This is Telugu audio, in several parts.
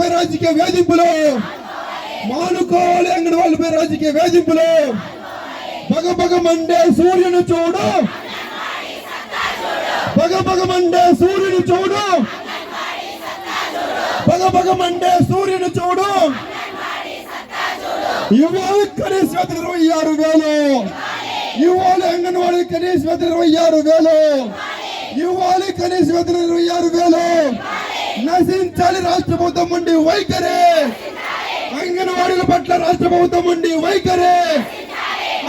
వాళ్ళపై రాజకీయ వేధింపులు మానుకోవాలి అంగన్వాళ్ళపై రాజకీయ వేధింపులు పగ పగ మండే సూర్యుని చూడు పగ పగ మండే సూర్యుని చూడు పగ పగ మండే సూర్యుని చూడు ఇవ్వాలి కనీస వేతన ఇరవై ఆరు వేలు ఇవ్వాలి అంగన్వాడీ కనీస వేతన ఇరవై ఆరు వేలు ఇవ్వాలి కనీస వేతన ఇరవై ఆరు వేలు నశించాలి రాష్ట్ర ప్రభుత్వం ఉండి వైఖరే. అంగన్వాడీల పట్ల రాష్ట్ర ప్రభుత్వం ఉండి వైఖరే.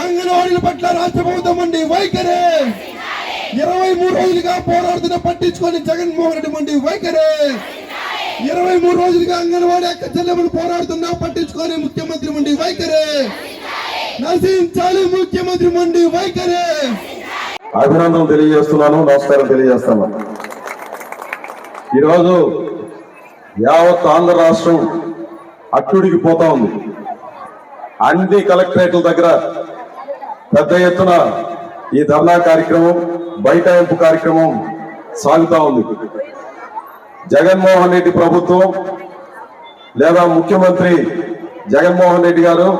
అంగన్వాడీల పట్ల రాష్ట్ర ప్రభుత్వం ఉండి వైఖరే. ఇరవై మూడు రోజులుగా పోరాడుతున్న పట్టించుకొని జగన్మోహన్ రెడ్డి ఉండి వైఖరే. ఇరవై మూడు రోజులుగా అంగన్వాడీ అక్క చెల్లెములు పోరాడుతున్నా పట్టించుకొని ముఖ్యమంత్రి ఉండి వైఖరే. నశించాలి ముఖ్యమంత్రి ఉండి వైఖరే. అభినందనలు తెలియజేస్తున్నాను నమస్కారం తెలియజేస్తున్నాను. ఈరోజు యావత్ ఆంధ్ర రాష్ట్రం అట్టుడికి పోతా ఉంది. అన్ని కలెక్టరేట్ల దగ్గర పెద్ద ఎత్తున ఈ ధర్నా కార్యక్రమం బైటాయింపు కార్యక్రమం సాగుతా ఉంది. జగన్మోహన్ రెడ్డి ప్రభుత్వం లేదా ముఖ్యమంత్రి జగన్మోహన్ రెడ్డి గారు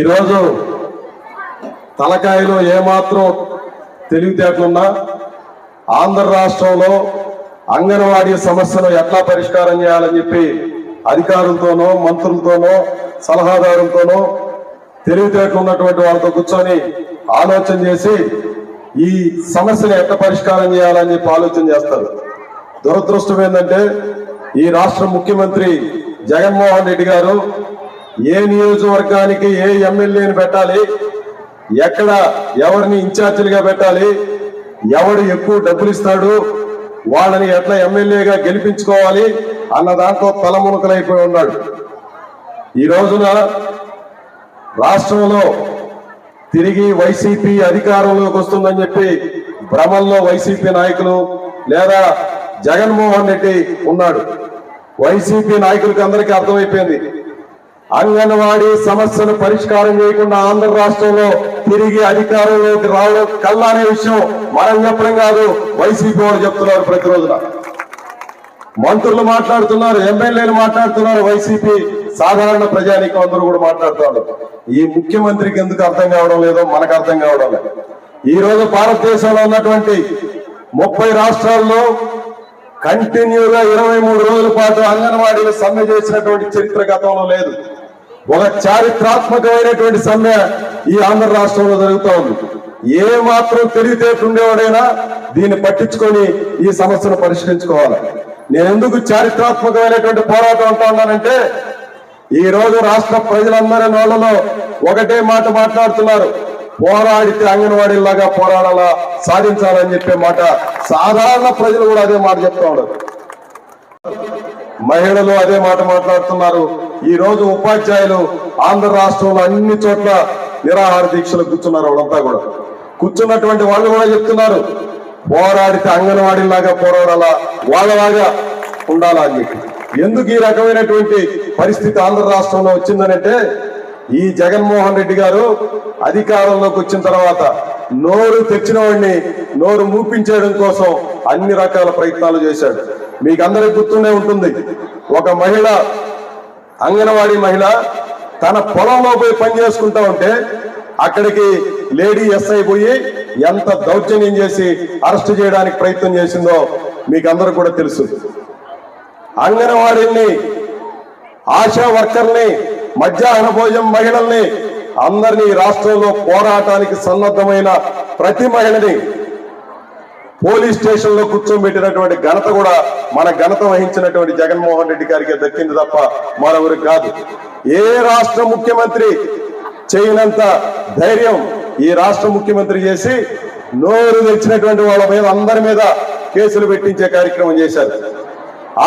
ఈరోజు తలకాయలో ఏమాత్రం తెలివితేటలున్నా ఆంధ్ర రాష్ట్రంలో అంగన్వాడీ సమస్యను ఎట్లా పరిష్కారం చేయాలని చెప్పి అధికారులతోనో మంత్రులతోనో సలహాదారులతోనో తెలివితేటలు ఉన్నటువంటి వాళ్ళతో కూర్చొని ఆలోచన చేసి ఈ సమస్యను ఎట్లా పరిష్కారం చేయాలని చెప్పి ఆలోచన చేస్తారు. దురదృష్టం ఏంటంటే ఈ రాష్ట్ర ముఖ్యమంత్రి జగన్మోహన్ రెడ్డి గారు ఏ నియోజకవర్గానికి ఏ ఎమ్మెల్యేని పెట్టాలి ఎక్కడ ఎవరిని ఇన్ఛార్జీలుగా పెట్టాలి ఎవడు ఎక్కువ డబ్బులు ఇస్తాడు వాళ్ళని ఎట్లా ఎమ్మెల్యేగా గెలిపించుకోవాలి అన్న దాంట్లో తలమునకలైపోయి ఉన్నాడు. ఈ రోజున రాష్ట్రంలో తిరిగి వైసీపీ అధికారంలోకి వస్తుందని చెప్పి భ్రమంలో వైసీపీ నాయకులు లేదా జగన్మోహన్ రెడ్డి ఉన్నాడు. వైసీపీ నాయకులకి అందరికీ అర్థమైపోయింది. అంగన్వాడీ సమస్యను పరిష్కారం చేయకుండా ఆంధ్ర రాష్ట్రంలో తిరిగి అధికారంలోకి రావడం కల్లా అనే విషయం. మనం చెప్పడం కాదు. వైసీపీ వాళ్ళు చెప్తున్నారు ప్రతిరోజున. మంత్రులు మాట్లాడుతున్నారు ఎమ్మెల్యేలు మాట్లాడుతున్నారు వైసీపీ సాధారణ ప్రజానీకం అందరూ కూడా మాట్లాడుతున్నారు. ఈ ముఖ్యమంత్రికి ఎందుకు అర్థం కావడం లేదో మనకు అర్థం కావడం లేదు. ఈ రోజు భారతదేశంలో ఉన్నటువంటి ముప్పై రాష్ట్రాల్లో కంటిన్యూగా ఇరవై మూడు రోజుల పాటు అంగన్వాడీలు సమ్మె చేసినటువంటి చరిత్ర గతంలో లేదు. ఒక చారిత్రాత్మకమైనటువంటి సమ్మె ఈ ఆంధ్ర రాష్ట్రంలో జరుగుతూ ఉంది. ఏ మాత్రం తెలివితేటుండేవాడైనా దీన్ని పట్టించుకొని ఈ సమస్యను పరిష్కరించుకోవాలి. నేను ఎందుకు చారిత్రాత్మకమైనటువంటి పోరాటం అంటా ఉన్నానంటే ఈ రోజు రాష్ట్ర ప్రజలందరి నోళ్ళలో ఒకటే మాట మాట్లాడుతున్నారు. పోరాడితే అంగన్వాడీలాగా పోరాడాలా సాధించాలని చెప్పే మాట సాధారణ ప్రజలు కూడా అదే మాట చెప్తా ఉన్నారు. మహిళలు అదే మాట మాట్లాడుతున్నారు. ఈ రోజు ఉపాధ్యాయులు ఆంధ్ర రాష్ట్రంలో అన్ని చోట్ల నిరాహార దీక్షలు కూర్చున్నారు వాళ్ళంతా కూడా. కూర్చున్నటువంటి వాళ్ళు కూడా చెప్తున్నారు. పోరాడితే అంగన్వాడీలాగా పోరాడాలా? వాళ్ళలాగా ఉండాలా అని చెప్పి. ఎందుకు ఈ రకమైనటువంటి పరిస్థితి ఆంధ్ర రాష్ట్రంలో వచ్చిందనంటే ఈ జగన్మోహన్ రెడ్డి గారు అధికారంలోకి వచ్చిన తర్వాత నోరు తెచ్చిన వాడిని నోరు మూపించేయడం కోసం అన్ని రకాల ప్రయత్నాలు చేశాడు. మీకు అందరికి గుర్తుండే ఉంటుంది. ఒక మహిళ అంగన్వాడీ మహిళ తన పొలంలో పోయి పని చేసుకుంటా ఉంటే అక్కడికి లేడీ ఎస్ఐ పోయి ఎంత దౌర్జన్యం చేసి అరెస్ట్ చేయడానికి ప్రయత్నం చేసిందో మీకు అందరూ కూడా తెలుసు. అంగన్వాడీని ఆశా వర్కర్ని మధ్యాహ్న భోజనం మహిళల్ని అందరినీ రాష్ట్రంలో పోరాటానికి సన్నద్ధమైన ప్రతి మహిళని పోలీస్ స్టేషన్లో కూర్చోబెట్టినటువంటి ఘనత కూడా మన ఘనత వహించినటువంటి జగన్మోహన్ రెడ్డి గారికి దక్కింది తప్ప మరొకరికి కాదు. ఏ రాష్ట్ర ముఖ్యమంత్రి చేయనంత ధైర్యం ఈ రాష్ట్ర ముఖ్యమంత్రి చేసి నోరు తెచ్చినటువంటి వాళ్ళ మీద అందరి మీద కేసులు పెట్టించే కార్యక్రమం చేశారు.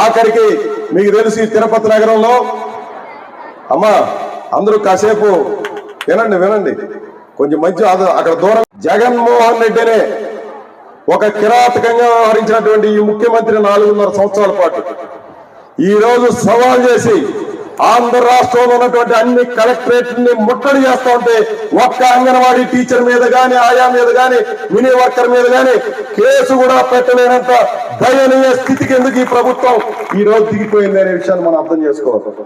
ఆఖరికి మీకు తెలుసు ఈ తిరుపతి నగరంలో అమ్మా అందరూ కాసేపు వినండి వినండి. కొంచెం మంచి అక్కడ దూరం. జగన్మోహన్ రెడ్డినే ఒక కిరాతకంగా వ్యవహరించినటువంటి ఈ ముఖ్యమంత్రి నాలుగున్నర సంవత్సరాల పాటు. ఈ రోజు సవాల్ చేసి ఆంధ్ర రాష్ట్రంలో ఉన్నటువంటి అన్ని కలెక్టరేట్ని ముట్టడి చేస్తా ఉంటే ఒక్క అంగన్వాడీ టీచర్ మీద గాని ఆయా మీద గాని మినీ వర్కర్ మీద గాని కేసు కూడా పెట్టలేనంత దయనీయ స్థితికి ఎందుకు ఈ ప్రభుత్వం ఈ రోజు దిగిపోయింది అనే విషయాన్ని మనం అర్థం చేసుకోవాలి.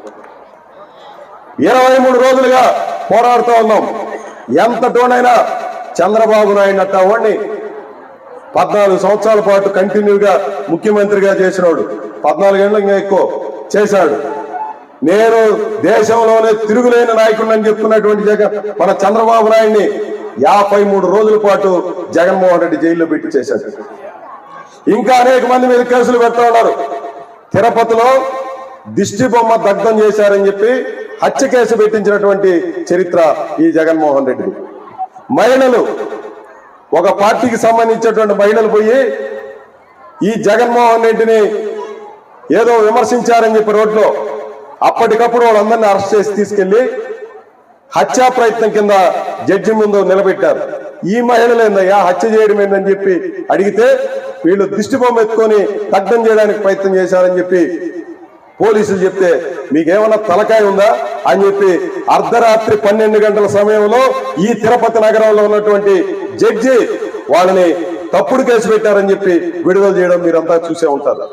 ఇరవై మూడు రోజులుగా పోరాడుతూ ఉన్నాం. ఎంతటోనైనా చంద్రబాబు నాయుడు అట్ట పద్నాలుగు సంవత్సరాల పాటు కంటిన్యూగా ముఖ్యమంత్రిగా చేసినోడు. పద్నాలుగేళ్ళు ఇంకా ఎక్కువ చేశాడు. నేను దేశంలోనే తిరుగులేని నాయకుడిని చెప్తున్నటువంటి జగన్ మన చంద్రబాబు నాయుడిని యాభై మూడు రోజుల పాటు జగన్మోహన్ రెడ్డి జైల్లో పెట్టి చేశాడు. ఇంకా అనేక మంది మీద కేసులు పెడతా ఉన్నారు. తిరుపతిలో దిష్టి బొమ్మ దగ్ధం చేశారని చెప్పి హత్య కేసు పెట్టించినటువంటి చరిత్ర ఈ జగన్మోహన్ రెడ్డి మహిళలు ఒక పార్టీకి సంబంధించినటువంటి మహిళలు పోయి ఈ జగన్మోహన్ రెడ్డిని ఏదో విమర్శించారని చెప్పి రోడ్లో అప్పటికప్పుడు వాళ్ళందరినీ అరెస్ట్ చేసి తీసుకెళ్ళి హత్యా ప్రయత్నం కింద జడ్జి ముందు నిలబెట్టారు. ఈ మహిళలు ఏందయ్యా? హత్య చేయడం ఏందని చెప్పి అడిగితే వీళ్ళు దిష్టి బొమ్మ ఎత్తుకొని తగ్గం చేయడానికి ప్రయత్నం చేశారని చెప్పి పోలీసులు చెప్తే మీకేమన్నా తలకాయ ఉందా? అని చెప్పి అర్ధరాత్రి పన్నెండు గంటల సమయంలో ఈ తిరుపతి నగరంలో ఉన్నటువంటి జడ్జి వాళ్ళని తప్పుడు కేసు పెట్టారని చెప్పి విడుదల చేయడం మీరంతా చూసే ఉంటారు.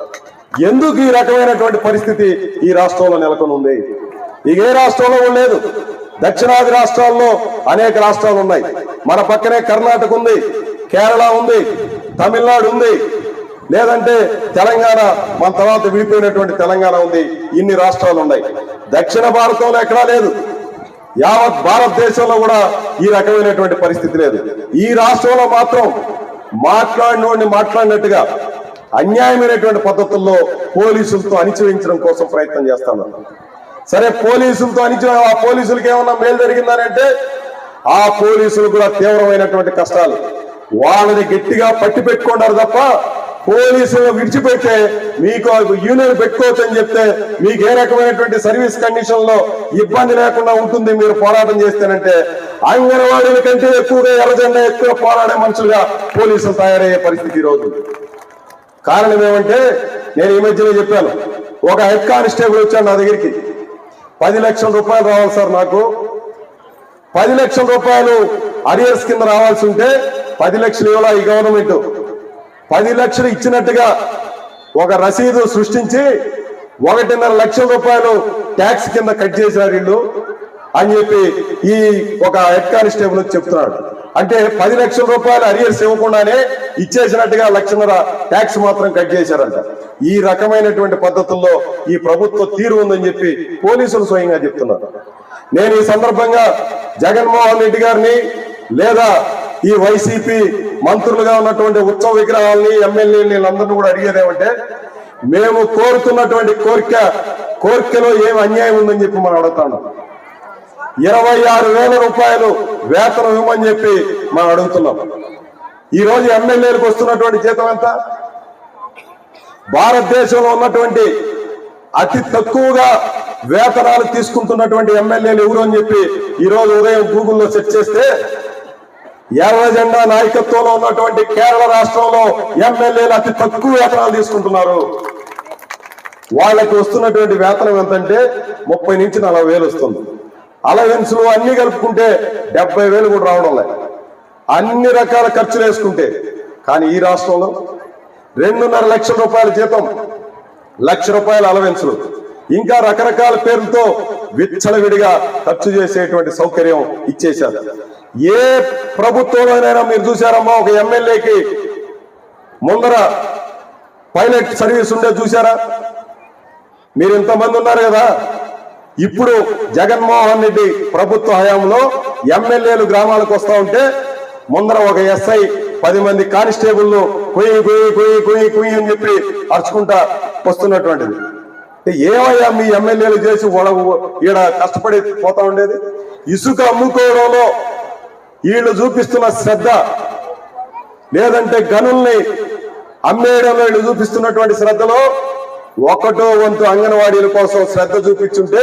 ఎందుకు ఈ రకమైనటువంటి పరిస్థితి ఈ రాష్ట్రంలో నెలకొని ఉంది ఇక ఏ రాష్ట్రంలో లేదు. దక్షిణాది రాష్ట్రాల్లో అనేక రాష్ట్రాలు ఉన్నాయి. మన పక్కనే కర్ణాటక ఉంది కేరళ ఉంది తమిళనాడు ఉంది. లేదంటే తెలంగాణ మన తర్వాత విడిపోయినటువంటి తెలంగాణ ఉంది. ఇన్ని రాష్ట్రాలు ఉన్నాయి. దక్షిణ భారతంలో ఎక్కడా లేదు. యావత్ భారతదేశంలో కూడా ఈ రకమైనటువంటి పరిస్థితి లేదు. ఈ రాష్ట్రంలో మాత్రం మాట్లాడినోడిని మాట్లాడినట్టుగా అన్యాయమైనటువంటి పద్ధతుల్లో పోలీసులతో అణిచివేయించడం కోసం ప్రయత్నం చేస్తాను సరే పోలీసులతో అణిచి ఆ పోలీసులకి ఏమన్నా మేలు జరిగిందనంటే ఆ పోలీసులు కూడా తీవ్రమైనటువంటి కష్టాలు. వాళ్ళని గట్టిగా పట్టి పెట్టుకున్నారు తప్ప పోలీసులు విడిచిపెట్టే మీకు యూనియన్ పెట్టుకోవచ్చని చెప్తే మీకు ఏ రకమైనటువంటి సర్వీస్ కండిషన్లో ఇబ్బంది లేకుండా ఉంటుంది మీరు పోరాటం చేస్తేనంటే అంగన్వాడీల కంటే ఎక్కువగా ఎర్రజెండా ఎక్కువ పోరాడే మనుషులుగా పోలీసులు తయారయ్యే పరిస్థితి ఈరోజు. కారణం ఏమంటే నేను ఈ మధ్యలో చెప్పాను. ఒక హెడ్ కానిస్టేబుల్ వచ్చాడు నా దగ్గరికి. పది లక్షల రూపాయలు రావాలి సార్ నాకు. పది లక్షల రూపాయలు అరియర్స్ కింద రావాల్సి ఉంటే పది లక్షలు ఇవ్వాల ఈ గవర్నమెంట్? పది లక్షలు ఇచ్చినట్టుగా ఒక రసీదు సృష్టించి ఒకటిన్నర లక్షల రూపాయలు ట్యాక్స్ కింద కట్ చేశారు వీళ్ళు అని చెప్పి ఈ ఒక హెడ్ కానిస్టేబుల్ చెప్తున్నాడు. అంటే పది లక్షల రూపాయలు అరియర్స్ ఇవ్వకుండానే ఇచ్చేసినట్టుగా లక్షన్నర ట్యాక్స్ మాత్రం కట్ చేశారంట. ఈ రకమైనటువంటి పద్ధతుల్లో ఈ ప్రభుత్వ తీరు ఉందని చెప్పి పోలీసులు స్వయంగా చెప్తున్నారు. నేను ఈ సందర్భంగా జగన్మోహన్ రెడ్డి గారిని లేదా ఈ వైసీపీ మంత్రులుగా ఉన్నటువంటి ఉత్సవ విగ్రహాలని ఎమ్మెల్యేలు వీళ్ళందరినీ కూడా అడిగేది ఏమంటే మేము కోరుతున్నటువంటి కోరిక కోరికలో ఏం అన్యాయం ఉందని చెప్పి మనం అడుగుతాను. ఇరవై ఆరు వేల రూపాయలు వేతనం ఇవ్వమని చెప్పి మనం అడుగుతున్నాం. ఈ రోజు ఎమ్మెల్యేలకు వస్తున్నటువంటి జీతం ఎంత? భారతదేశంలో ఉన్నటువంటి అతి తక్కువగా వేతనాలు తీసుకుంటున్నటువంటి ఎమ్మెల్యేలు ఎవరు అని చెప్పి ఈ రోజు ఉదయం గూగుల్లో సెర్చ్ చేస్తే ఎర్ర జెండా నాయకత్వంలో ఉన్నటువంటి కేరళ రాష్ట్రంలో ఎమ్మెల్యేలు అతి తక్కువ వేతనాలు తీసుకుంటున్నారు. వాళ్ళకి వస్తున్నటువంటి వేతనం ఎంతంటే ముప్పై నుంచి నలభై వేలు వస్తుంది. అలవెన్స్లు అన్ని కలుపుకుంటే డెబ్బై వేలు కూడా రావడం లేదు. అన్ని రకాల ఖర్చులు వేసుకుంటే కానీ ఈ రాష్ట్రంలో రెండున్నర లక్షల రూపాయల జీతం లక్ష రూపాయల అలవెన్సులు ఇంకా రకరకాల పేర్లతో విచ్చలవిడిగా ఖర్చు చేసేటువంటి సౌకర్యం ఇచ్చేశారు. ఏ ప్రభుత్వంలోనైనా మీరు చూసారమ్మా ఒక ఎమ్మెల్యేకి ముందర పైలట్ సర్వీస్ ఉండే చూసారా మీరు ఇంతమంది ఉన్నారు కదా? ఇప్పుడు జగన్మోహన్ రెడ్డి ప్రభుత్వ హయాంలో ఎమ్మెల్యేలు గ్రామాలకు వస్తూ ఉంటే ముందర ఒక ఎస్ఐ పది మంది కానిస్టేబుల్ను కుయ్యి కుయ్యి కుయ్యి కుయ్యి కుయ్యి అని చెప్పి అరుచుకుంటా వస్తున్నటువంటిది. ఏమయ్యా మీ ఎమ్మెల్యేలు చేసి వాళ్ళ ఈడ కష్టపడి పోతా ఉండేది? ఇసుక అమ్ముకోవడంలో వీళ్ళు చూపిస్తున్న శ్రద్ధ లేదంటే గనుల్ని అమ్మేయడంలో వీళ్ళు చూపిస్తున్నటువంటి శ్రద్ధలో ఒకటో వంతు అంగన్వాడీల కోసం శ్రద్ధ చూపించుంటే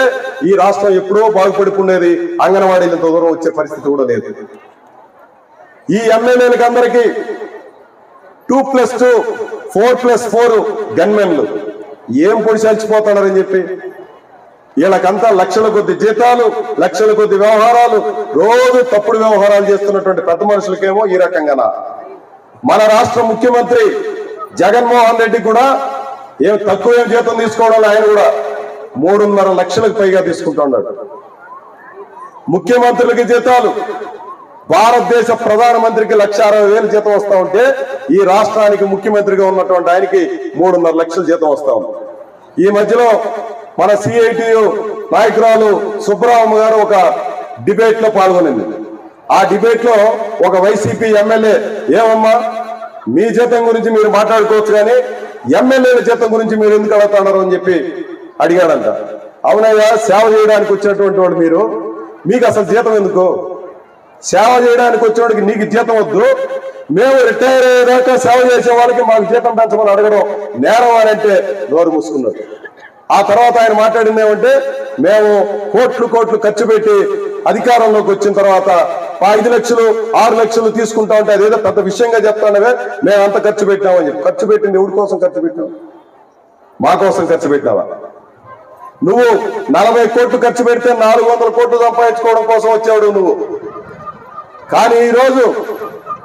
ఈ రాష్ట్రం ఎప్పుడో బాగుపడుకునేది అంగన్వాడీలతో దూరం వచ్చే పరిస్థితి కూడా లేదు. ఈ ఎమ్మెల్యేలకు అందరికీ two plus two four plus four గన్మెన్లు. ఏం పొడి చచ్చిపోతున్నారని చెప్పి వీళ్ళకంతా లక్షల కొద్ది జీతాలు లక్షల కొద్ది వ్యవహారాలు రోజు తప్పుడు వ్యవహారాలు చేస్తున్నటువంటి పెద్ద మనుషులకేమో ఈ రకంగానా? మన రాష్ట్ర ముఖ్యమంత్రి జగన్మోహన్ రెడ్డి కూడా ఏం తక్కువ ఏం జీతం తీసుకోవడం ఆయన కూడా మూడున్నర లక్షలకు పైగా తీసుకుంటా ఉన్నాడు. ముఖ్యమంత్రులకి జీతాలు భారతదేశ ప్రధానమంత్రికి లక్ష అరవై వేలు జీతం వస్తా ఉంటే ఈ రాష్ట్రానికి ముఖ్యమంత్రిగా ఉన్నటువంటి ఆయనకి మూడున్నర లక్షల జీతం వస్తా ఉంది. ఈ మధ్యలో మన సిఐటియు నాయకురాలు సుబ్బరామ గారు ఒక డిబేట్లో పాల్గొనింది. ఆ డిబేట్లో ఒక వైసీపీ ఎమ్మెల్యే ఏమమ్మా మీ జీతం గురించి మీరు మాట్లాడుకోవచ్చు కానీ ఎమ్మెల్యేల జీతం గురించి మీరు ఎందుకు అడుగుతున్నారు? అని చెప్పి అడిగాడంట. అవునయ్యా సేవ చేయడానికి వచ్చినటువంటి వాడు మీరు మీకు అసలు జీతం ఎందుకు? సేవ చేయడానికి వచ్చేవాడికి నీకు జీతం వద్దు. మేము రిటైర్ అయ్యేదాకా సేవ చేసే వాళ్ళకి మాకు జీతం పెంచమని అడగడం నేరం అని అంటే నోరు మూసుకున్నాడు ఆ తర్వాత ఆయన మాట్లాడింది ఏమంటే మేము కోట్లు కోట్లు ఖర్చు పెట్టి అధికారంలోకి వచ్చిన తర్వాత ఐదు లక్షలు ఆరు లక్షలు తీసుకుంటా ఉంటే అదేదో పెద్ద విషయంగా చెప్తానవే మేము అంత ఖర్చు పెట్టినామని చెప్పి. ఖర్చు పెట్టింది ఎవరి కోసం ఖర్చు పెట్టినావు? మా కోసం ఖర్చు పెట్టినావా? నువ్వు నలభై కోట్లు ఖర్చు పెడితే నాలుగు వందల కోట్లు సంపాదించుకోవడం కోసం వచ్చావు నువ్వు. కానీ ఈరోజు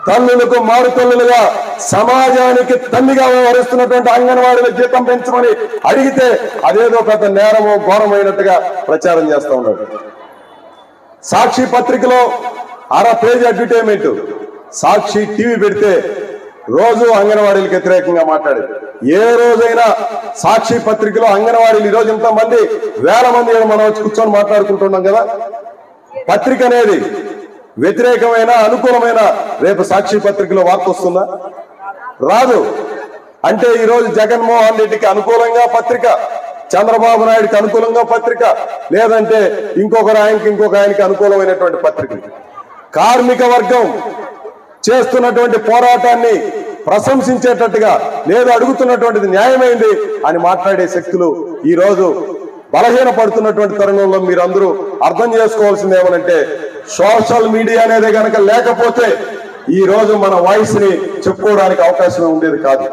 తల్లులకు మారు తల్లులుగా సమాజానికి తల్లిగా వ్యవహరిస్తున్నటువంటి అంగన్వాడీల జీతం పెంచమని అడిగితే అదేదో పెద్ద నేరము ఘోరమైనట్టుగా ప్రచారం చేస్తూ ఉన్నాడు. సాక్షి పత్రికలో అర పేజీ అడ్వర్టైజ్మెంట్ సాక్షి టీవీ పెడితే రోజు అంగన్వాడీలకు వ్యతిరేకంగా మాట్లాడేది. ఏ రోజైనా సాక్షి పత్రికలో అంగన్వాడీలు ఈ ఇంతమంది వేల మంది మనం వచ్చి కూర్చొని మాట్లాడుకుంటున్నాం కదా? పత్రిక అనేది వ్యతిరేకమైన అనుకూలమైన రేపు సాక్షి పత్రికలో వార్త వస్తుందా? రాదు. అంటే ఈరోజు జగన్మోహన్ రెడ్డికి అనుకూలంగా పత్రిక చంద్రబాబు నాయుడికి అనుకూలంగా పత్రిక లేదంటే ఇంకొకరు ఆయనకి ఇంకొక ఆయనకి అనుకూలమైనటువంటి పత్రిక కార్మిక వర్గం చేస్తున్నటువంటి పోరాటాన్ని ప్రశంసించేటట్టుగా లేదు అడుగుతున్నటువంటిది న్యాయమైంది అని మాట్లాడే శక్తులు ఈరోజు బలహీన పడుతున్నటువంటి తరుణంలో మీరందరూ అర్థం చేసుకోవాల్సింది ఏమనంటే సోషల్ మీడియా అనేది కనుక లేకపోతే ఈ రోజు మన వాయిస్ని చెప్పుకోవడానికి అవకాశం ఉండేది కాదు.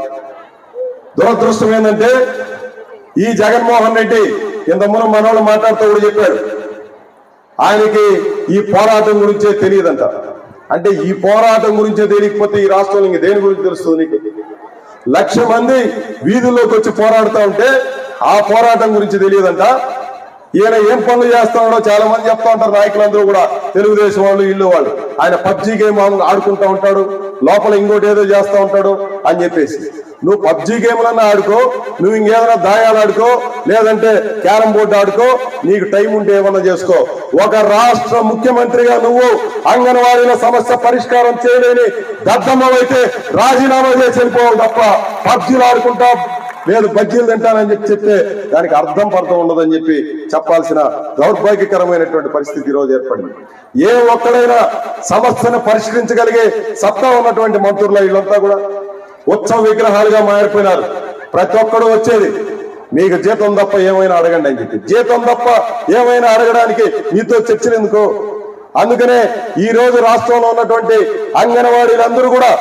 దురదృష్టం ఏంటంటే ఈ జగన్మోహన్ రెడ్డి ఇంతకుముందు మనోళ్ళు మాట్లాడుతూ కూడా చెప్పాడు. ఆయనకి ఈ పోరాటం గురించే తెలియదంట. అంటే ఈ పోరాటం గురించే తెలియకపోతే ఈ రాష్ట్రంలో ఇంక దేని గురించి తెలుస్తుంది నీకు? లక్ష మంది వీధుల్లోకి వచ్చి పోరాడుతూ ఉంటే ఆ పోరాటం గురించి తెలియదంట. ఈయన ఏం పనులు చేస్తా చాలా మంది చెప్తా ఉంటారు నాయకులందరూ కూడా. తెలుగుదేశం వాళ్ళు ఇల్లు వాళ్ళు. ఆయన పబ్జీ గేమ్ ఆడుకుంటా ఉంటాడు. లోపల ఇంకోటి ఏదో చేస్తూ ఉంటాడు అని చెప్పేసి. నువ్వు పబ్జీ గేమ్లన్నా ఆడుకో నువ్వు ఇంకేమైనా దాయాలు ఆడుకో లేదంటే క్యారం బోర్డు ఆడుకో నీకు టైం ఉంటే ఏమన్నా చేసుకో. ఒక రాష్ట్ర ముఖ్యమంత్రిగా నువ్వు అంగన్వాడీల సమస్య పరిష్కారం చేయలేని దద్దమ్మవైతే రాజీనామా చేసి వెళ్ళిపోవాలి తప్ప. పబ్జీలు ఆడుకుంటా లేదు బజ్జీలు తింటానని చెప్పి చెప్తే దానికి అర్థం పర్థం ఉండదని చెప్పి చెప్పాల్సిన దౌర్భాగ్యకరమైనటువంటి పరిస్థితి ఈరోజు రోజు ఏర్పడింది. ఏ ఒక్కడైనా సమస్యను పరిష్కరించగలిగే సత్తా ఉన్నటువంటి మంత్రుల వీళ్ళంతా కూడా ఉత్సవ విగ్రహాలుగా మారిపోయినారు. ప్రతి ఒక్కడు వచ్చేది మీకు జీతం తప్ప ఏమైనా అడగండి అని చెప్పి. జీతం తప్ప ఏమైనా అడగడానికి మీతో చర్చలు ఎందుకు? అందుకనే ఈ రోజు రాష్ట్రంలో ఉన్నటువంటి అంగన్వాడీలందరూ కూడా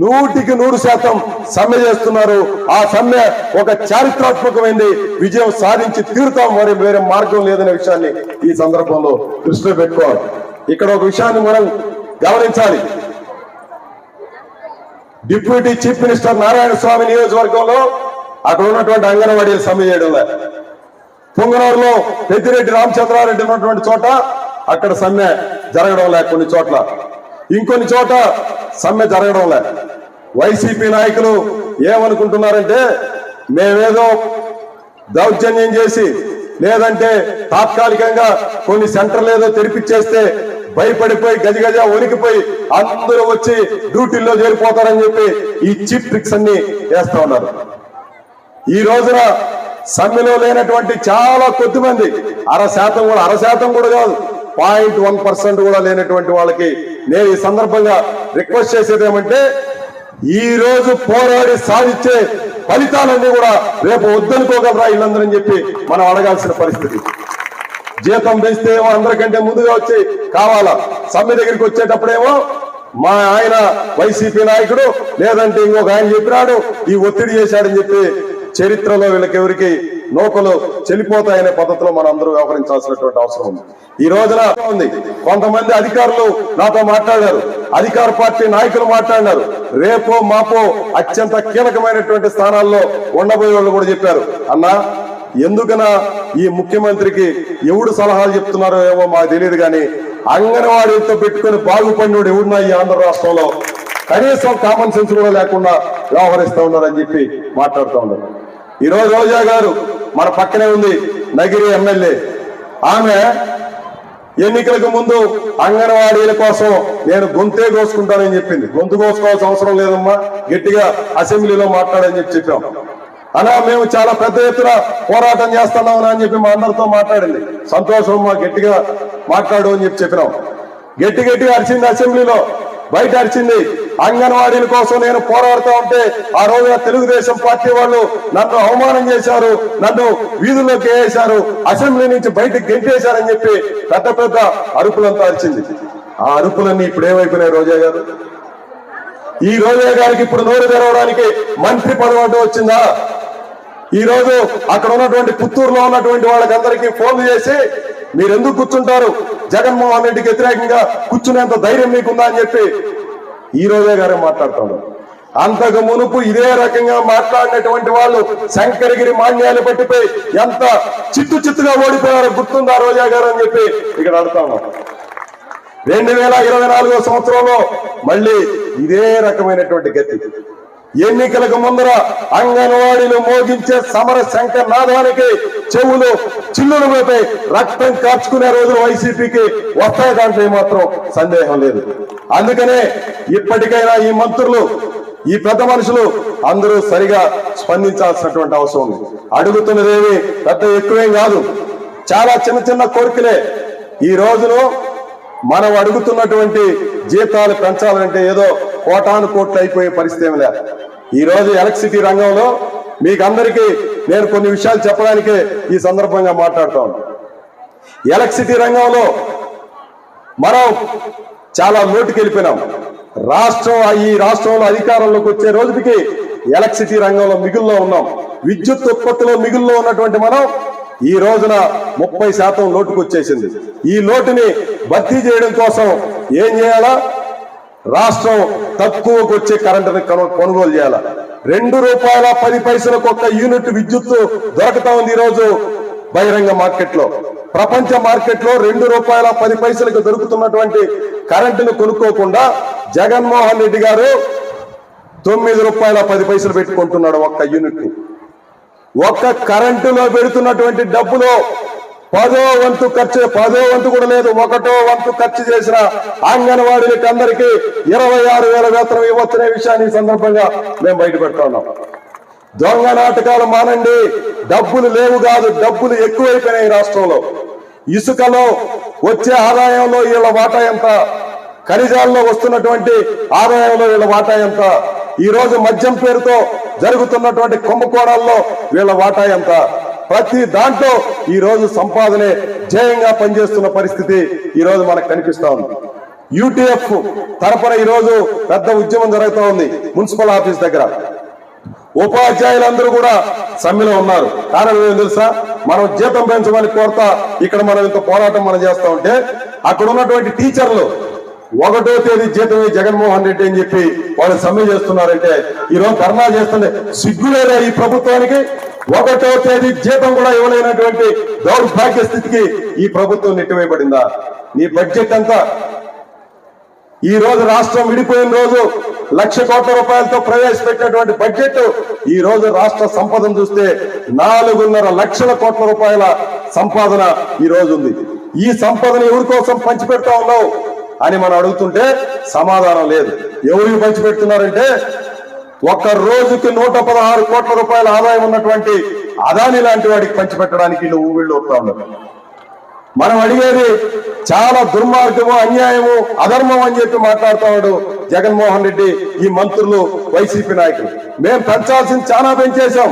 నూటికి నూరు శాతం సమ్మె చేస్తున్నారు. ఆ సమ్మె ఒక చారిత్రాత్మకమైంది. విజయం సాధించి తీరుతాం. మరి వేరే మార్గం లేదనే విషయాన్ని ఈ సందర్భంలో దృష్టిలో పెట్టుకోవాలి. ఇక్కడ ఒక విషయాన్ని మనం గమనించాలి. Deputy chief minister Narayana Swamy నియోజకవర్గంలో అక్కడ ఉన్నటువంటి అంగన్వాడీలు సమ్మె చేయడం పొంగనూరులో పెద్దిరెడ్డి రామచంద్రారెడ్డి ఉన్నటువంటి చోట అక్కడ సమ్మె జరగడం లే కొన్ని చోట్ల. ఇంకొన్ని చోట సమ్మె జరగడం లే వైసీపీ నాయకులు ఏమనుకుంటున్నారంటే మేమేదో దౌర్జన్యం చేసి లేదంటే తాత్కాలికంగా కొన్ని సెంటర్లు ఏదో తెరిపిచ్చేస్తే భయపడిపోయి గజగజ వణికిపోయి అందరూ వచ్చి డ్యూటీల్లో చేరిపోతారని చెప్పి ఈ చీప్ ట్రిక్స్ అన్ని వేస్తా ఉన్నారు. ఈ రోజున సమ్మెలో లేనటువంటి చాలా కొద్ది మంది అర శాతం కూడా అర శాతం కూడా కాదు పాయింట్ వన్ పర్సెంట్ కూడా లేనటువంటి వాళ్ళకి నేను ఈ సందర్భంగా రిక్వెస్ట్ చేసేది ఏమంటే ఈ రోజు పోరాడి సాధించే ఫలితాలన్నీ కూడా రేపు వద్దనుకోగలరా వీళ్ళందరని చెప్పి మనం అడగాల్సిన పరిస్థితి. జీతం పెంచితేమో అందరికంటే ముందుగా వచ్చి కావాలా? సమ్మె దగ్గరికి వచ్చేటప్పుడేమో మా ఆయన వైసీపీ నాయకుడు లేదంటే ఇంకొక ఆయన చెప్పినాడు ఈ ఒత్తిడి చేశాడని చెప్పి చరిత్రలో వీళ్ళకెవరికి నౌకలు చెల్లిపోతాయనే పద్ధతిలో మనం అందరూ వ్యవహరించాల్సినటువంటి అవసరం ఉంది. ఈ రోజున ఉంది. కొంతమంది అధికారులు నాతో మాట్లాడారు. అధికార పార్టీ నాయకులు మాట్లాడినారు. రేపో మాపో అత్యంత కీలకమైనటువంటి స్థానాల్లో ఉండబోయే వాళ్ళు కూడా చెప్పారు. అన్నా ఎందుకనా ఈ ముఖ్యమంత్రికి ఎవడు సలహాలు చెప్తున్నారో ఏమో మాకు తెలియదు కానీ అంగన్వాడీతో పెట్టుకుని బాగుపడినోడు ఎవడున్నా ఈ ఆంధ్ర రాష్ట్రంలో కనీసం కామన్ సెన్స్ కూడా లేకుండా వ్యవహరిస్తూ ఉన్నారని చెప్పి మాట్లాడుతూ ఉన్నారు. ఈ రోజా గారు మన పక్కనే ఉంది నగిరి ఎమ్మెల్యే. ఆమె ఎన్నికలకు ముందు అంగన్వాడీల కోసం నేను గొంతే కోసుకుంటానని చెప్పింది. గొంతు కోసుకోవాల్సిన అవసరం లేదమ్మా గట్టిగా అసెంబ్లీలో మాట్లాడని చెప్పి చెప్పాం. అలా మేము చాలా పెద్ద ఎత్తున పోరాటం చేస్తున్నాం అని చెప్పి మా అందరితో మాట్లాడింది. సంతోషం మా గట్టిగా మాట్లాడు అని చెప్పి చెప్పినాం. గట్టి గట్టిగా అరిచింది అసెంబ్లీలో బయట అరిచింది అంగన్వాడీల కోసం నేను పోరాడుతూ ఉంటే ఆ రోజున తెలుగుదేశం పార్టీ వాళ్ళు నన్ను అవమానం చేశారు నన్ను వీధుల్లోకి వేసారు అసెంబ్లీ నుంచి బయటకు గెంటేశారని చెప్పి పెద్ద పెద్ద అరుపులంతా అరిచింది. ఆ అరుపులన్నీ ఇప్పుడు ఏమైపోయినాయి రోజా గారు? ఈ రోజా గారికి ఇప్పుడు నోరు తెరవడానికి మంత్రి పదవి వచ్చిందా? ఈ రోజు అక్కడ ఉన్నటువంటి పుత్తూరులో ఉన్నటువంటి వాళ్ళకందరికీ ఫోన్లు చేసి మీరు ఎందుకు కూర్చుంటారు? జగన్మోహన్ రెడ్డికి వ్యతిరేకంగా కూర్చునేంత ధైర్యం మీకుందా అని చెప్పి ఈ రోజే గారే మాట్లాడుతున్నారు అంతకు మునుపు ఇదే రకంగా మాట్లాడినటువంటి వాళ్ళు శంకరగిరి మాన్యాలు పట్టిపోయి ఎంత చిత్తు చిత్తుగా ఓడిపోయారు గుర్తుందా రోజా గారు అని చెప్పి ఇక్కడ అడుగుతాను రెండు వేల ఇరవై నాలుగో సంవత్సరంలో మళ్ళీ ఇదే రకమైనటువంటి గతి. ఎన్నికలకు ముందర అంగన్వాడీలు మోగించే సమర శంకర్ నాదానికి చెవులు చిల్లులు పోతాయి రక్తం కార్చుకునే రోజులు వైసీపీకి వస్తాయి దాంట్లో ఏమాత్రం సందేహం లేదు. అందుకనే ఇప్పటికైనా ఈ మంత్రులు ఈ పెద్ద మనుషులు అందరూ సరిగా స్పందించాల్సినటువంటి అవసరం ఉంది. అడుగుతున్నదేమి పెద్ద ఎక్కువేం కాదు. చాలా చిన్న చిన్న కోరికలే. ఈ రోజును మనం అడుగుతున్నటువంటి జీతాలు పెంచాలంటే ఏదో కోటాను కోట్లు అయిపోయే పరిస్థితి ఏమి లేదు. ఈ రోజు ఎలక్ట్రిసిటీ రంగంలో మీకు అందరికీ నేను కొన్ని విషయాలు చెప్పడానికి ఈ సందర్భంగా మాట్లాడుతాను. ఎలక్ట్రిసిటీ రంగంలో మనం చాలా నోటుకెళ్ళిపోయినాం రాష్ట్రం ఈ రాష్ట్రంలో అధికారంలోకి వచ్చే రోజుకి ఎలక్ట్రిసిటీ రంగంలో మిగుల్లో ఉన్నాం. విద్యుత్ ఉత్పత్తిలో మిగుల్లో ఉన్నటువంటి మనం ఈ రోజున ముప్పై శాతం లోటుకు వచ్చేసింది ఈ లోటుని భర్తీ చేయడం కోసం ఏం చేయాలా? రాష్ట్రం తక్కువకు వచ్చే కరెంటుని కొనుగోలు చేయాల? రెండు రూపాయల పది పైసలకు ఒక్క యూనిట్ విద్యుత్ దొరకతా ఉంది ఈరోజు బహిరంగ మార్కెట్లో ప్రపంచ మార్కెట్లో రెండు రూపాయల పది పైసలకు దొరుకుతున్నటువంటి కరెంటును కొనుక్కోకుండా జగన్మోహన్ రెడ్డి గారు తొమ్మిది రూపాయల పది పైసలు పెట్టుకుంటున్నాడు ఒక్క యూనిట్ ఒక్క కరెంటులో పెడుతున్నటువంటి డబ్బులో పదో వంతు ఖర్చు పదో వంతు కూడా లేదు. ఒకటో వంతు ఖర్చు చేసిన అంగన్వాడీలకి అందరికీ ఇరవై ఆరు వేల వేతనం ఇవ్వచ్చునే విషయాన్ని ఈ సందర్భంగా మేము బయట పెడతా ఉన్నాం. దొంగ నాటకాలు మానండి. డబ్బులు లేవు కాదు డబ్బులు ఎక్కువైపోయినాయి రాష్ట్రంలో. ఇసుకలో వచ్చే ఆదాయంలో వీళ్ళ వాటా ఎంత? ఖనిజాల్లో వస్తున్నటువంటి ఆదాయంలో వీళ్ళ వాటా ఎంత? ఈ రోజు మద్యం పేరుతో జరుగుతున్నటువంటి కుంభకోణాల్లో వీళ్ళ వాటా ఎంత? ప్రతి దాంట్లో ఈ రోజు సంపాదనే జయంగా పనిచేస్తున్న పరిస్థితి ఈ రోజు మనకు కనిపిస్తా ఉంది. యూటీఎఫ్ తరపున ఈ రోజు పెద్ద ఉద్యమం జరుగుతూ ఉంది మున్సిపల్ ఆఫీస్ దగ్గర. ఉపాధ్యాయులందరూ కూడా సమ్మెలో ఉన్నారు. కారణం ఏం తెలుసా? మనం జీతం పెంచమని కోరత ఇక్కడ మనం ఇంత పోరాటం మనం చేస్తా ఉంటే అక్కడ ఉన్నటువంటి టీచర్లు ఒకటో తేదీ జీతమే జగన్మోహన్ రెడ్డి అని చెప్పి వాళ్ళు సమ్మె చేస్తున్నారంటే ఈ రోజు ధర్నా చేస్తుండే సిగ్గులేదా ఈ ప్రభుత్వానికి? ఒకటో తేదీ జీతం కూడా ఇవ్వలేనటువంటి దౌర్భాగ్య స్థితికి ఈ ప్రభుత్వం నెట్టివేయబడిందా? నీ బడ్జెట్ అంతా ఈ రోజు రాష్ట్రం విడిపోయిన రోజు లక్ష కోట్ల రూపాయలతో ప్రవేశపెట్టినటువంటి బడ్జెట్ ఈ రోజు రాష్ట్ర సంపదను చూస్తే నాలుగున్నర లక్షల కోట్ల రూపాయల సంపాదన ఈ రోజు ఉంది. ఈ సంపదను ఎవరి కోసం పంచిపెడతా ఉన్నావు? అని మనం అడుగుతుంటే సమాధానం లేదు. ఎవరికి పంచిపెడుతున్నారంటే ఒక్క రోజుకి నూట పదహారు కోట్ల రూపాయల ఆదాయం ఉన్నటువంటి అదాని లాంటి వాడికి పంచిపెట్టడానికి నువ్వు వీళ్ళు వస్తా ఉన్నారు మనం అడిగేది చాలా దుర్మార్గము అన్యాయము అధర్మం అని చెప్పి మాట్లాడుతున్నాడు జగన్మోహన్ రెడ్డి ఈ మంత్రులు వైసీపీ నాయకులు. మేము పెంచాల్సింది చాలా పెంచేశాం.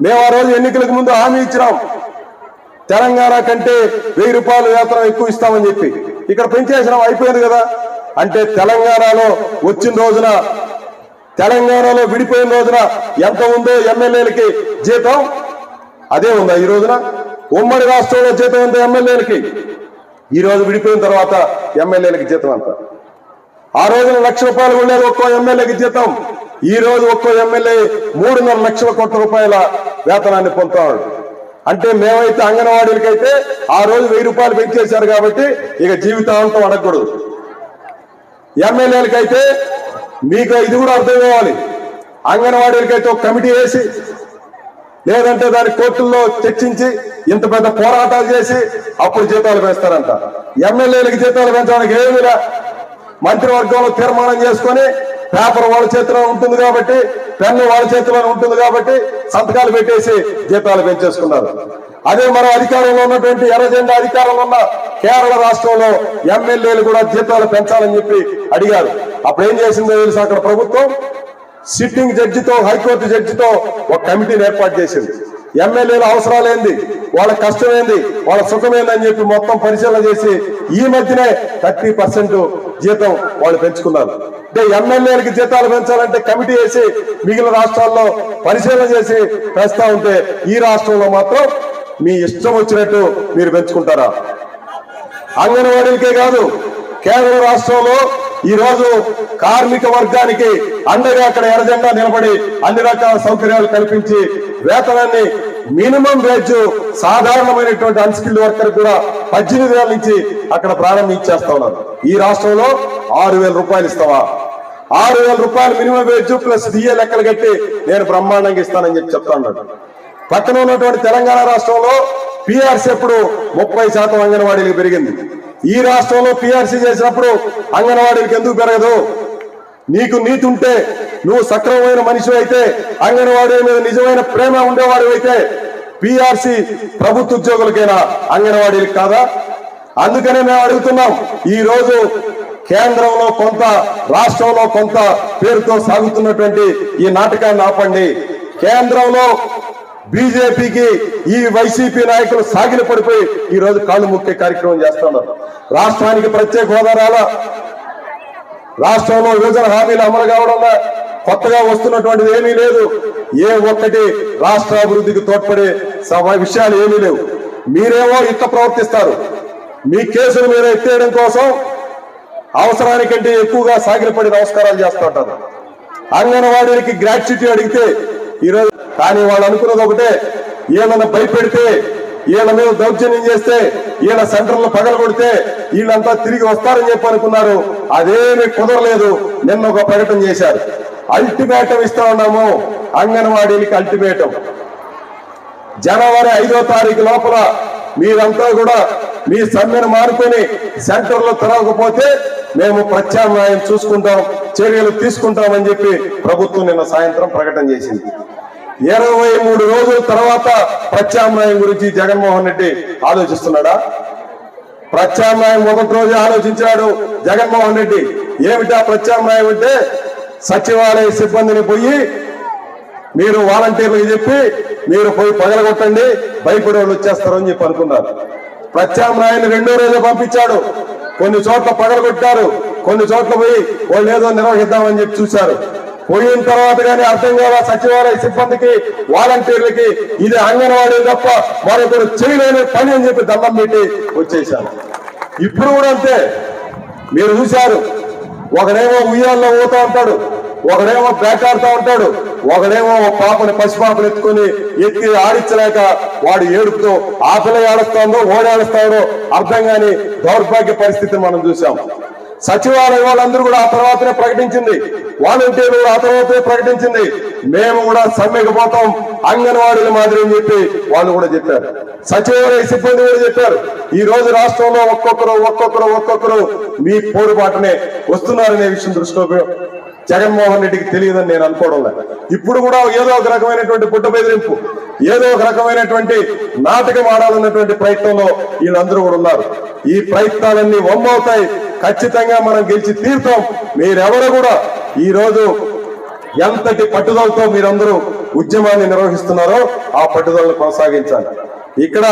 మేము ఆ రోజు ఎన్నికలకు ముందు హామీ ఇచ్చినాం. తెలంగాణ కంటే వెయ్యి రూపాయలు వేతనం ఎక్కువ ఇస్తామని చెప్పి. ఇక్కడ పెంచేసినాం అయిపోయింది కదా. అంటే తెలంగాణలో వచ్చిన రోజున తెలంగాణలో విడిపోయిన రోజున ఎంత ఉందో ఎమ్మెల్యేలకి జీతం అదే ఉందా ఈ రోజున? ఉమ్మడి రాష్ట్రంలో జీతం ఎంత ఎమ్మెల్యేలకి? ఈ రోజు విడిపోయిన తర్వాత ఎమ్మెల్యేలకి జీతం అంత ఆ రోజున లక్ష రూపాయలు ఉండేది ఒక్కో ఎమ్మెల్యేకి జీతం. ఈ రోజు ఒక్కో ఎమ్మెల్యే మూడున్నర లక్షల కోట్ల రూపాయల వేతనాన్ని పొందుతాడు. అంటే మేమైతే అంగన్వాడీలకైతే ఆ రోజు వెయ్యి రూపాయలు పెంచేశారు కాబట్టి ఇక జీవితాంతం అడగకూడదు. ఎమ్మెల్యేలకైతే మీకు ఇది కూడా అర్థం కావాలి. అంగన్వాడీలకైతే ఒక కమిటీ వేసి లేదంటే దాని కోర్టుల్లో చర్చించి ఇంత పెద్ద పోరాటాలు చేసి అప్పుడు జీతాలు పెంచుతారంట. ఎమ్మెల్యేలకు జీతాలు పెంచడానికి ఏమిరా మంత్రివర్గంలో తీర్మానం చేసుకొని పేపర్ వాళ్ళ చేతిలో ఉంటుంది కాబట్టి పెన్ను వాళ్ళ చేతిలో ఉంటుంది కాబట్టి సంతకాలు పెట్టేసి జీతాలు పెంచేసుకున్నారు. అదే మనం అధికారంలో ఉన్నటువంటి ఎర్రజెండా అధికారంలో ఉన్న కేరళ రాష్ట్రంలో ఎమ్మెల్యేలు కూడా జీతాలు పెంచాలని చెప్పి అడిగారు. అప్పుడు ఏం చేసిందో తెలుసు? అక్కడ ప్రభుత్వం సిట్టింగ్ జడ్జితో హైకోర్టు జడ్జితో ఒక కమిటీని ఏర్పాటు చేసింది. ఎమ్మెల్యేల అవసరాలు ఏంది వాళ్ళ కష్టం ఏంది వాళ్ళ సుఖమేందని చెప్పి మొత్తం పరిశీలన చేసి ఈ మధ్యనే థర్టీ పర్సెంట్ జీతం వాళ్ళు పెంచుకున్నారు. అంటే ఎమ్మెల్యేలకి జీతాలు పెంచాలంటే కమిటీ వేసి మిగిలిన రాష్ట్రాల్లో పరిశీలన చేసి పెంచుతా ఉంటే ఈ రాష్ట్రంలో మాత్రం మీ ఇష్టం వచ్చినట్టు మీరు పెంచుకుంటారా? అంగన్వాడీలకే కాదు కేంద్ర రాష్ట్రంలో ఈ రోజు కార్మిక వర్గానికి అండగా అక్కడ ఎర్రజెండా నిలబడి అన్ని రకాల సౌకర్యాలు కల్పించి వేతనాన్ని మినిమం వేజ్ సాధారణమైనటువంటి అన్స్కిల్డ్ వర్కర్ కూడా పద్దెనిమిది వేల నుంచి అక్కడ ప్రారంభించేస్తా ఉన్నారు. ఈ రాష్ట్రంలో ఆరు వేల రూపాయలు ఇస్తావా? ఆరు వేల రూపాయలు మినిమం వేజ్ ప్లస్ డిఏ లెక్కలు కట్టి నేను బ్రహ్మాండంగా ఇస్తానని చెప్పి చెప్తా ఉన్నాడు. పక్కన ఉన్నటువంటి తెలంగాణ రాష్ట్రంలో పిఆర్సీ ఎప్పుడు ముప్పై శాతం అంగన్వాడీలకు పెరిగింది. ఈ రాష్ట్రంలో పిఆర్సీ చేసినప్పుడు అంగన్వాడీలకు ఎందుకు పెరగదు? నీకు నీతి ఉంటే నువ్వు సక్రమమైన మనిషి అయితే అంగన్వాడీ మీద నిజమైన ప్రేమ ఉండేవాడు అయితే పిఆర్సీ ప్రభుత్వ ఉద్యోగులకైనా అంగన్వాడీలకు కాదా? అందుకనే మేము అడుగుతున్నాం ఈ రోజు కేంద్రంలో కొంత రాష్ట్రంలో కొంత పేరుతో సాగుతున్నటువంటి ఈ నాటకాన్ని ఆపండి. కేంద్రంలో బీజేపీకి ఈ వైసీపీ నాయకులు సాగిన పడిపోయి ఈ రోజు కాళ్ళు ముక్కే కార్యక్రమం చేస్తున్నారు. రాష్ట్రానికి ప్రత్యేక హోదా రాలా. రాష్ట్రంలో విభజన హామీలు అమలు కావడంలో కొత్తగా వస్తున్నటువంటిది ఏమీ లేదు. ఏ ఒక్కటి రాష్ట్ర అభివృద్ధికి తోడ్పడే విషయాలు ఏమీ లేవు. మీరేమో ఇట్ట ప్రవర్తిస్తారు. మీ కేసులు మీరు ఎత్తేయడం కోసం అవసరానికంటే ఎక్కువగా సాగిలపడి నమస్కారాలు చేస్తూ ఉంటారు. అంగన్వాడీలకి గ్రాట్యుటీ అడిగితే ఈరోజు కానీ వాళ్ళు అనుకున్నది ఒకటే వీళ్ళని భయపెడితే ఈయన మీద దౌర్జన్యం చేస్తే వీళ్ళ సెంటర్లు పగలగొడితే వీళ్ళంతా తిరిగి వస్తారని చెప్పి అనుకున్నారు. అదేమి కుదరలేదు. నిన్న ఒక ప్రకటన చేశారు. అల్టిమేటం ఇస్తా ఉన్నాము. అంగన్వాడీలకి అల్టిమేటం. జనవరి ఐదో తారీఖు లోపల మీరంతా కూడా మీ సమ్మెను మానుకొని సెంటర్లో తెరవకపోతే మేము ప్రత్యామ్నాయం చూసుకుంటాం చర్యలు తీసుకుంటామని చెప్పి ప్రభుత్వం నిన్న సాయంత్రం ప్రకటన చేసింది. ఇరవై మూడు రోజుల తర్వాత ప్రత్యామ్నాయం గురించి జగన్మోహన్ రెడ్డి ఆలోచిస్తున్నాడా? ప్రత్యామ్నాయం మొదటి రోజు ఆలోచించాడు జగన్మోహన్ రెడ్డి. ఏమిటా ప్రత్యామ్నాయం అంటే? సచివాలయ సిబ్బందిని పోయి మీరు వాలంటీర్లకు చెప్పి మీరు పోయి పగలగొట్టండి భయపడే వాళ్ళు వచ్చేస్తారు అని చెప్పి అనుకున్నారు. ప్రత్యామ్నాయాన్ని రెండో రోజు పంపించాడు. కొన్ని చోట్ల పగలగొట్టారు కొన్ని చోట్ల పోయి వాళ్ళు ఏదో నిర్వహిద్దామని చెప్పి చూశారు. పోయిన తర్వాత కానీ అర్థం కాదా సచివాలయ సిబ్బందికి వాలంటీర్లకి ఇది అంగన్వాడీ తప్ప మరొకరు చేయలేని పని అని చెప్పి దండం పెట్టి వచ్చేసారు ఇప్పుడు కూడా అంతే. మీరు చూశారు. ఒకడేమో ఉయ్యాల్లో పోతా ఉంటాడు. ఒకడేమో బేటాడుతూ ఉంటాడు ఒకడేమో ఒక పాపని పసిపాపని ఎత్తుకొని ఎత్తి ఆడించలేక వాడు ఏడుపుతో ఆ పిల్ల ఏడుస్తాడో ఓడేడుస్తాడో అర్థం కాని దౌర్భాగ్య పరిస్థితిని మనం చూసాం సచివాలయం వాళ్ళందరూ కూడా ఆ తర్వాతనే ప్రకటించింది. వాలంటీర్లు కూడా ఆ తర్వాతనే ప్రకటించింది. మేము కూడా సమ్మెకు పోతాం అంగన్వాడీల మాదిరి అని చెప్పి వాళ్ళు కూడా చెప్పారు. సచివాలయ సిబ్బంది కూడా చెప్పారు. ఈ రోజు రాష్ట్రంలో ఒక్కొక్కరు ఒక్కొక్కరు ఒక్కొక్కరు మీ పోరుబాటనే వస్తున్నారనే విషయం దృష్టిలో జగన్మోహన్ రెడ్డికి తెలియదని నేను అనుకోవడం లేదు. ఇప్పుడు కూడా ఏదో ఒక రకమైనటువంటి పుట్ట బెదిరింపు ఏదో ఒక రకమైనటువంటి నాటకం ఆడాలన్నటువంటి ప్రయత్నంలో వీళ్ళందరూ కూడా ఉన్నారు. ఈ ప్రయత్నాలన్నీ వమ్మవుతాయి. ఖచ్చితంగా మనం గెలిచి తీరుతాం. మీరెవరు కూడా ఈ రోజు ఎంతటి పట్టుదలతో మీరందరూ ఉద్యమాన్ని నిర్వహిస్తున్నారో ఆ పట్టుదలను కొనసాగించాలి. ఇక్కడ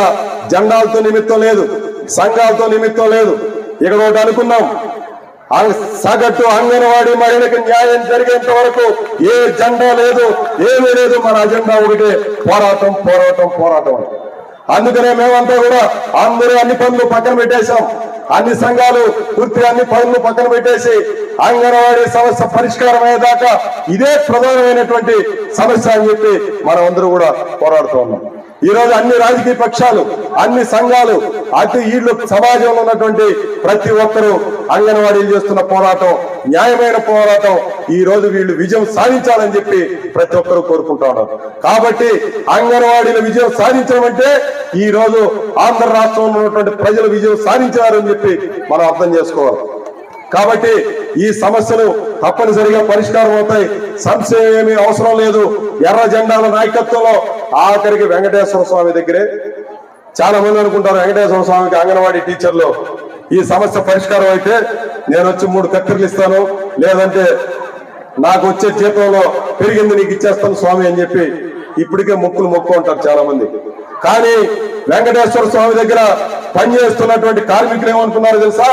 జెండాలతో నిమిత్తం లేదు సంఘాలతో నిమిత్తం లేదు. ఇక్కడ ఒకటి అనుకున్నాం సగటు అంగన్వాడీ మహిళకి న్యాయం జరిగేంత వరకు ఏ జెండా లేదు ఏమీ లేదు. మన అజెండా ఒకటే పోరాటం పోరాటం పోరాటం అని. అందుకనే మేమంతా కూడా అందరూ అన్ని పనులు పక్కన పెట్టేశాం. అన్ని సంఘాలు పూర్తి అన్ని పనులు పక్కన పెట్టేసి అంగన్వాడీ సమస్య పరిష్కారం అయ్యేదాకా ఇదే ప్రధానమైనటువంటి సమస్య అని చెప్పి మనం అందరూ కూడా పోరాడుతూ ఉన్నాం. ఈ రోజు అన్ని రాజకీయ పక్షాలు అన్ని సంఘాలు అటు ఈళ్ళు సమాజంలో ఉన్నటువంటి ప్రతి ఒక్కరూ అంగన్వాడీలు చేస్తున్న పోరాటం న్యాయమైన పోరాటం ఈ రోజు వీళ్ళు విజయం సాధించాలని చెప్పి ప్రతి ఒక్కరూ కోరుకుంటా ఉన్నారు. కాబట్టి అంగన్వాడీల విజయం సాధించడం అంటే ఈ రోజు ఆంధ్ర రాష్ట్రంలో ఉన్నటువంటి ప్రజలు విజయం సాధించారని చెప్పి మనం అర్థం చేసుకోవాలి. కాబట్టి ఈ సమస్యలు తప్పనిసరిగా పరిష్కారం అవుతాయి. సంశయం ఏమీ అవసరం లేదు. ఎర్ర జెండాల నాయకత్వంలో ఆఖరికి వెంకటేశ్వర స్వామి దగ్గరే. చాలా మంది అనుకుంటారు వెంకటేశ్వర స్వామికి అంగన్వాడీ టీచర్లు ఈ సమస్య పరిష్కారం అయితే నేను వచ్చి మూడు కత్తిరలు ఇస్తాను. లేదంటే నాకు వచ్చే జీతంలో పెరిగింది నీకు ఇచ్చేస్తాను స్వామి అని చెప్పి ఇప్పటికే మొక్కులు మొక్కు ఉంటారు చాలా మంది. కానీ వెంకటేశ్వర స్వామి దగ్గర పనిచేస్తున్నటువంటి కార్మికులు ఏమనుకున్నారో తెలుసా?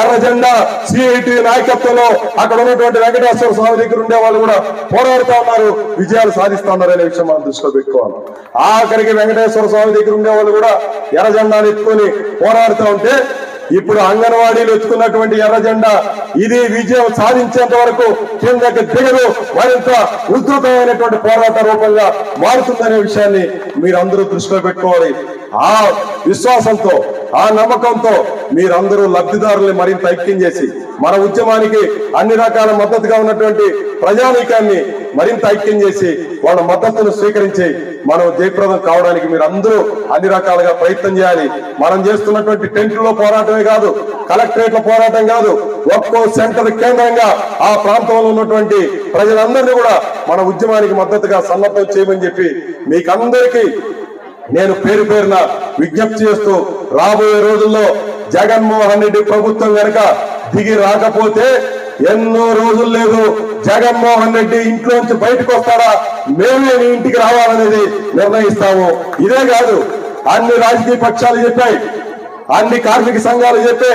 ఎర్ర జెండా సిఐటి నాయకత్వంలో అక్కడ ఉన్నటువంటి వెంకటేశ్వర స్వామి దగ్గర ఉండే వాళ్ళు కూడా పోరాడుతా ఉన్నారు. విజయాలు సాధిస్తా ఉన్నారు అనే విషయం మనం దృష్టిలో పెట్టుకోవాలి. ఆఖరికి వెంకటేశ్వర స్వామి దగ్గర ఉండే వాళ్ళు కూడా ఎర్ర జెండాను ఎత్తుకొని పోరాడుతూ ఉంటే ఇప్పుడు అంగన్వాడీలు ఎత్తుకున్నటువంటి ఎర్ర జెండా ఇది విజయం సాధించేంత వరకు కిందకి దిగదు. మరింత ఉధృతమైనటువంటి పోరాట రూపంగా మారుతుందనే విషయాన్ని మీరందరూ దృష్టిలో పెట్టుకోవాలి. ఆ విశ్వాసంతో ఆ నమ్మకంతో మీరందరూ లబ్ధిదారుల్ని మరింత ఐక్యం చేసి మన ఉద్యమానికి అన్ని రకాల మద్దతుగా ఉన్నటువంటి ప్రజానీకాన్ని మరింత ఐక్యం చేసి వాళ్ళ మద్దతును స్వీకరించి మనం జయప్రదం కావడానికి మీరు అందరూ అన్ని రకాలుగా ప్రయత్నం చేయాలి. మనం చేస్తున్నటువంటి టెంట్లో పోరాటమే కాదు కలెక్టరేట్ల పోరాటం కాదు ఒక్కో సెంటర్ కేంద్రంగా ఆ ప్రాంతంలో ఉన్నటువంటి ప్రజలందరినీ కూడా మన ఉద్యమానికి మద్దతుగా సన్నద్ధం చేయమని చెప్పి మీకందరికీ నేను పేరు పేరున విజ్ఞప్తి చేస్తూ రాబోయే రోజుల్లో జగన్మోహన్ రెడ్డి ప్రభుత్వం కనుక దిగి రాకపోతే ఎన్నో రోజులు లేదు జగన్మోహన్ రెడ్డి ఇంట్లోంచి బయటకు వస్తాడా? మేమే నీ ఇంటికి రావాలనేది నిర్ణయిస్తాము. ఇదే కాదు అన్ని రాజకీయ పక్షాలు చెప్పాయి. అన్ని కార్మిక సంఘాలు చెప్పి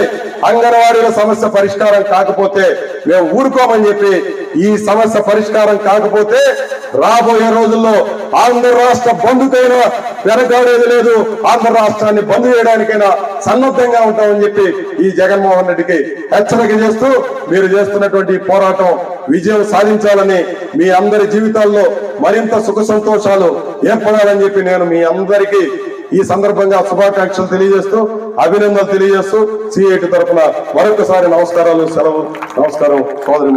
అంగన్వాడీల సమస్య పరిష్కారం కాకపోతే మేము ఊరుకోమని చెప్పి ఈ సమస్య పరిష్కారం కాకపోతే రాబోయే రోజుల్లో ఆంధ్ర రాష్ట్ర బంధుకైనా వెనకాడేది లేదు. ఆంధ్ర రాష్ట్రాన్ని బంద్ చేయడానికైనా సన్నద్ధంగా ఉంటామని చెప్పి ఈ జగన్మోహన్ రెడ్డికి హెచ్చరిక చేస్తూ మీరు చేస్తున్నటువంటి పోరాటం విజయం సాధించాలని మీ అందరి జీవితాల్లో మరింత సుఖ సంతోషాలు ఏర్పడాలని చెప్పి నేను మీ అందరికీ ఈ సందర్భంగా శుభాకాంక్షలు తెలియజేస్తూ అభినందనలు తెలియజేస్తూ సిఐటి తరఫున మరొకసారి నమస్కారాలు సెలవు నమస్కారం సోదరి